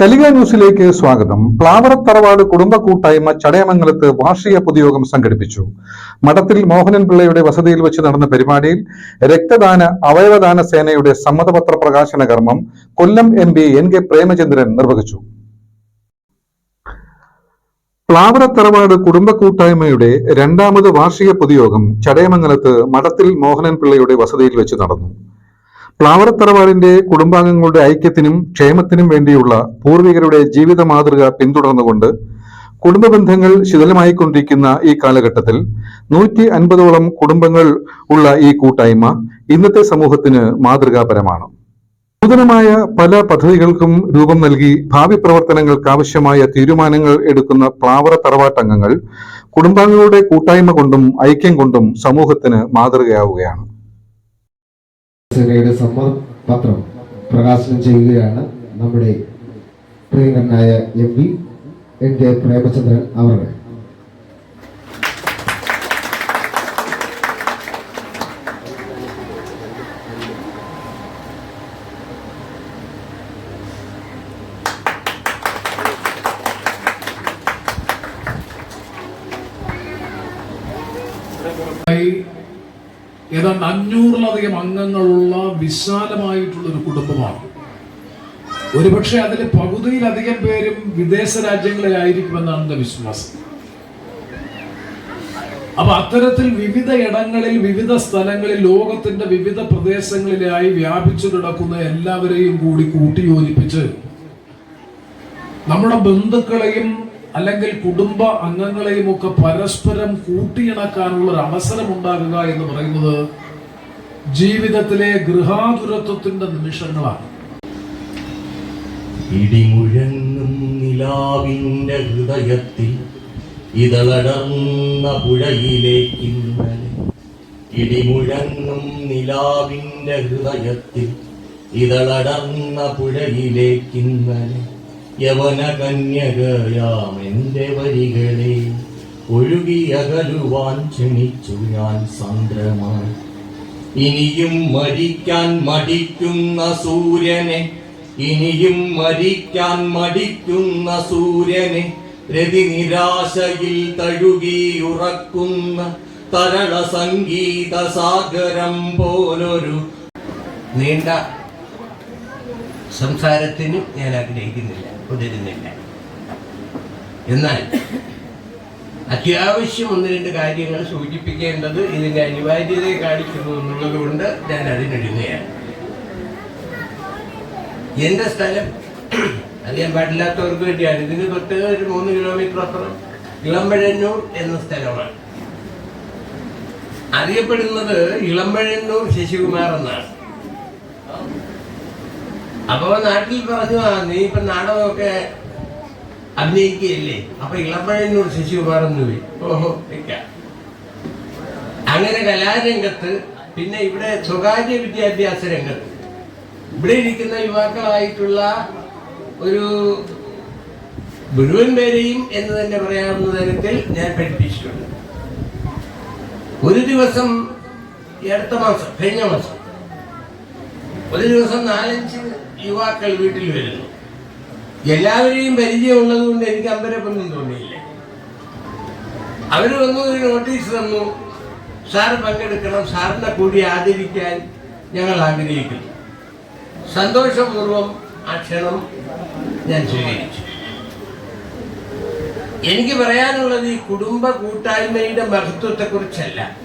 കലിക ന്യൂസിലേക്ക് സ്വാഗതം. പ്ലാവറത്തറവാട് കുടുംബ കൂട്ടായ്മ ചടയമംഗലത്ത് വാർഷിക പൊതുയോഗം സംഘടിപ്പിച്ചു. മഠത്തിൽ മോഹനൻ പിള്ളയുടെ വസതിയിൽ വെച്ച് നടന്ന പരിപാടിയിൽ രക്തദാന അവയവദാന സേനയുടെ സമ്മതപത്ര പ്രകാശന കർമ്മം Kollam M P N K Premachandran നിർവഹിച്ചു. പ്ലാവറത്തറവാട് കുടുംബ കൂട്ടായ്മയുടെ രണ്ടാമത് വാർഷിക പൊതുയോഗം ചടയമംഗലത്ത് മഠത്തിൽ മോഹനൻ പിള്ളയുടെ വസതിയിൽ വെച്ച് നടന്നു. പ്ലാവറത്തറവാടിന്റെ കുടുംബാംഗങ്ങളുടെ ഐക്യത്തിനും ക്ഷേമത്തിനും വേണ്ടിയുള്ള പൂർവികരുടെ ജീവിത മാതൃക പിന്തുടർന്നുകൊണ്ട് കുടുംബ ബന്ധങ്ങൾ ശിഥിലമായിക്കൊണ്ടിരിക്കുന്ന ഈ കാലഘട്ടത്തിൽ നൂറ്റി അൻപതോളം കുടുംബങ്ങൾ ഉള്ള ഈ കൂട്ടായ്മ ഇന്നത്തെ സമൂഹത്തിന് മാതൃകാപരമാണ്. നൂതനമായ പല പദ്ധതികൾക്കും രൂപം നൽകി ഭാവി പ്രവർത്തനങ്ങൾക്ക് ആവശ്യമായ തീരുമാനങ്ങൾ എടുക്കുന്ന പ്ലാവറ തറവാട്ടംഗങ്ങൾ കുടുംബാംഗങ്ങളുടെ കൂട്ടായ്മ കൊണ്ടും ഐക്യം കൊണ്ടും സമൂഹത്തിന് മാതൃകയാവുകയാണ്. സേനയുടെ സമ്മതപത്രം പ്രകാശനം ചെയ്യുകയാണ് നമ്മുടെ പ്രിയങ്കരനായ M P N K Premachandran അവർ ഏതാണ്ട് അഞ്ഞൂറിലധികം അംഗങ്ങളുള്ള വിശാലമായിട്ടുള്ള ഒരു കുടുംബമാണ്. ഒരുപക്ഷെ അതിൽ പകുതിയിലധികം പേരും വിദേശ രാജ്യങ്ങളിലായിരിക്കുമെന്നാണ് എന്റെ വിശ്വാസം. അപ്പൊ അത്തരത്തിൽ വിവിധ ഇടങ്ങളിൽ വിവിധ സ്ഥലങ്ങളിൽ ലോകത്തിന്റെ വിവിധ പ്രദേശങ്ങളിലായി വ്യാപിച്ചു കിടക്കുന്ന എല്ലാവരെയും കൂടി കൂട്ടിയോജിപ്പിച്ച് നമ്മുടെ ബന്ധുക്കളെയും അല്ലെങ്കിൽ കുടുംബ അംഗങ്ങളെയും ഒക്കെ പരസ്പരം കൂട്ടിയിണക്കാനുള്ള ഒരു അവസരം ഉണ്ടാകുക എന്ന് പറയുന്നത് ജീവിതത്തിലെ ഗൃഹാതുരത്വത്തിന്റെ നിമിഷങ്ങളാണ്. ഇടിമുഴങ്ങും നിലാവിന്റെ ഹൃദയത്തിൽ ഇതളടർന്ന പുഴയിലേക്കിന്നലെ ഇടിമുഴങ്ങും നിലാവിന്റെ ഹൃദയത്തിൽ ഇതളടർന്ന പുഴയിലേക്കിന്നലെ യവന കന്യകയാം എന്റെ വരികളെ ഒഴുകിയകലുവാൻ ക്ഷണിച്ചു ഞാൻ സാന്ദ്രമായി ഇനിയും മരിക്കാൻ മടിക്കുന്ന സൂര്യനെ ഇനിയും മരിക്കാൻ മടിക്കുന്ന സൂര്യനെ രതി നിരാശയിൽ തഴുകിയുറക്കുന്ന തരള സംഗീത സാഗരം പോലൊരു നീണ്ട സംസാരത്തിന് ഞാൻ ആഗ്രഹിക്കുന്നില്ല. തുടരുന്നില്ല എന്നാൽ അത്യാവശ്യം ഒന്ന് രണ്ട് കാര്യങ്ങൾ സൂചിപ്പിക്കേണ്ടത് ഇതിന്റെ അനിവാര്യതയെ കാണിക്കുന്നു എന്നുള്ളത് കൊണ്ട് ഞാൻ അതിനൊരുങ്ങുകയാണ് എന്റെ സ്ഥലം അറിയാൻ പാടില്ലാത്തവർക്ക് വേണ്ടിയാണ്. ഇതിന് തൊട്ട് ഒരു മൂന്ന് കിലോമീറ്റർ അപ്പുറം ഇളമ്പഴന്നൂർ എന്ന സ്ഥലമാണ്. അറിയപ്പെടുന്നത് ഇളമ്പഴന്നൂർ ശശികുമാർ എന്നാണ്. അപ്പൊ നാട്ടിൽ പറഞ്ഞു നീ ഇപ്പൊ നാടകമൊക്കെ അഭിനയിക്കുകയല്ലേ? അപ്പൊ ഇളമ്പഴന്നൂർ ശശികുമാർ എന്ന് പോയി. ഓഹോ അങ്ങനെ കലാരംഗത്ത് പിന്നെ ഇവിടെ സ്വകാര്യ വിദ്യാഭ്യാസ രംഗത്ത്. ഇവിടെ ഇരിക്കുന്ന യുവാക്കളായിട്ടുള്ള ഒരു മുഴുവൻ പേരെയും എന്ന് തന്നെ പറയാവുന്ന തരത്തിൽ ഞാൻ പഠിപ്പിച്ചിട്ടുണ്ട്. ഒരു ദിവസം അടുത്ത മാസം കഴിഞ്ഞ മാസം. ഒരു ദിവസം നാലഞ്ച് യുവാക്കൾ വീട്ടിൽ വരുന്നു. എല്ലാവരെയും പരിചയമുള്ളത് കൊണ്ട് എനിക്ക് അമ്പരപ്പൊന്നും തോന്നിയില്ല. അവർ വന്നു ഒരു നോട്ടീസ് തന്നു. സാർ പങ്കെടുക്കണം സാറിനെ കൂടി ആദരിക്കാൻ ഞങ്ങൾ ആഗ്രഹിക്കുന്നു. സന്തോഷപൂർവം ആ ക്ഷണം ഞാൻ സ്വീകരിച്ചു. എനിക്ക് പറയാനുള്ളത് ഈ കുടുംബ കൂട്ടായ്മയുടെ മഹത്വത്തെ കുറിച്ചല്ല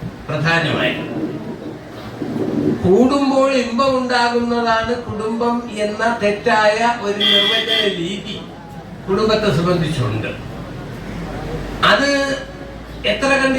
പ്രധാനമായും ഇമ്പം ഉണ്ടാകുന്നതാണ് കുടുംബം എന്ന തെറ്റായ ഒരു നിർവചന രീതി കുടുംബത്തെ സംബന്ധിച്ചുണ്ട് അത് എത്ര കണ്ട്